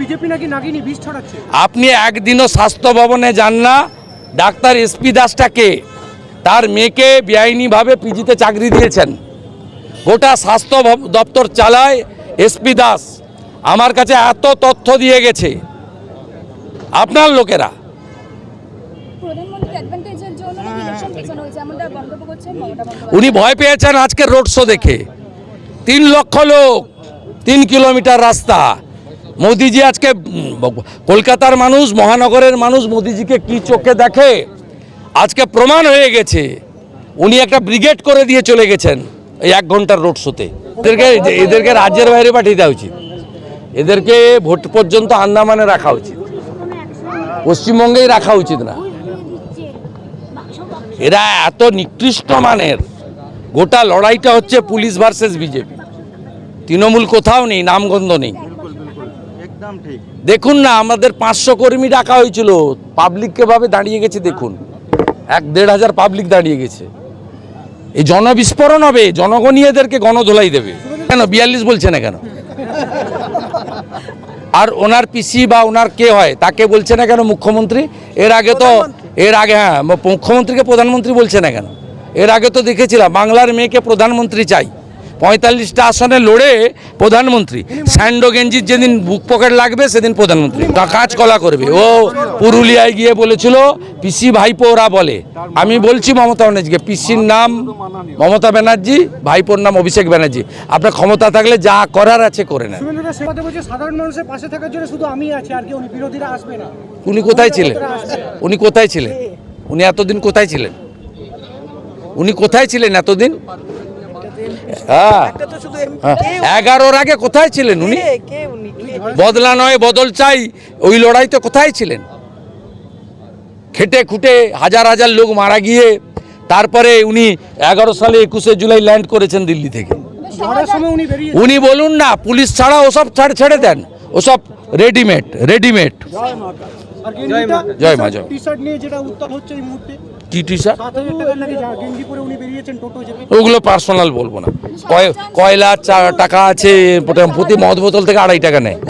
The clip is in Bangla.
বিজেপি নাকি নাগিনী বিষ ছড়াচ্ছে? আপনি একদিনও স্বাস্থ্য ভবনে যান না। ডাক্তার এসপি দাসটাকে তার মেয়েকে বেআইনিভাবে পিজিতে চাকরি দিয়েছেন। গোটা স্বাস্থ্য দপ্তর চালায় এসপি দাস। আমার কাছে এত তথ্য দিয়ে গেছে। আপনার লোকেরা? বন্দ্যোপাধ্যায়। উনি ভয় পেয়েছেন আজকের রোড শো দেখে। তিন লক্ষ লোক তিন কিলোমিটার রাস্তা। মোদিজি আজকে কলকাতার মানুষ, মহানগরের মানুষ মোদিজিকে কি চোখে দেখে? আজকে প্রমাণ হয়ে গেছে, উনি একটা ব্রিগেড করে দিয়ে চলে গেছেন এই এক ঘণ্টার রোড শোতে। এদেরকে এদেরকে রাজ্যের বাইরে পাঠিয়ে দেওয়া উচিত। এদেরকে ভোট পর্যন্ত আন্দামানে রাখা উচিত। পশ্চিমবঙ্গেই রাখা উচিত না। এরা এত নিকৃষ্ট মানের। গোটা লড়াইটা হচ্ছে পুলিশ ভার্সেস বিজেপি। তৃণমূল কোথাও নেই, নামগন্ধ নেই। দেখুন না আমাদের পাঁচশো কর্মী ডাকা হয়েছিল। পাবলিককে ভাবে দাঁড়িয়ে গেছে দেখুন। এক দেড় হাজার পাবলিক দাঁড়িয়ে গেছে। এই জনবিস্ফোরণ হবে জনগণই এদেরকে গণধোলাই দেবে। কেন বিয়াল্লিশ বলছে না কেন? আর ওনার পিসি বা ওনার কে হয় তাকে বলছে না কেন মুখ্যমন্ত্রী? এর আগে তো এর আগে হ্যাঁ মুখ্যমন্ত্রীকে প্রধানমন্ত্রী বলছে না কেন? এর আগে তো দেখেছিলাম বাংলার মেয়েকে প্রধানমন্ত্রী চাই। পঁয়তাল্লিশটা আসনে লড়ে প্রধানমন্ত্রী। স্যান্ডো গেঞ্জির যেদিন বুক পকেট লাগবে সেদিন প্রধানমন্ত্রী। কা- কাজ কলা করবে। ও পুরুলিয়ায় গিয়ে বলেছিল পিসি ভাইপো ওরা বলে। আমি বলছি মমতা ব্যানার্জিকে পিসির নাম মমতা ব্যানার্জি ভাইপোর নাম অভিষেক ব্যানার্জি। আপনার ক্ষমতা থাকলে যা করার আছে করে নেন। উনি কোথায় ছিলেন? উনি কোথায় ছিলেন? উনি এতদিন কোথায় ছিলেন? উনি কোথায় ছিলেন এতদিন? হ্যাঁ। হ্যাঁ। এগারোর আগে কোথায় ছিলেন উনি? বদলা নয় বদল চাই। ওই লড়াইতে কোথায় ছিলেন? খেটে খুটে হাজার হাজার লোক মারা গিয়ে তারপরে উনি এগারো সালে একুশে জুলাই ল্যান্ড করেছেন দিল্লি থেকে। উনি বলুন না পুলিশ ছাড়া ওসব ছাড় ছেড়ে দেন। ওসব রেডিমেড রেডিমেড। জয় মা, জয়। কি টি শার্ট ওগুলো পার্সোনাল বলব না। কয় কয়লা টাকা আছে প্রতি মদ বোতল থেকে আড়াই টাকা নেয়।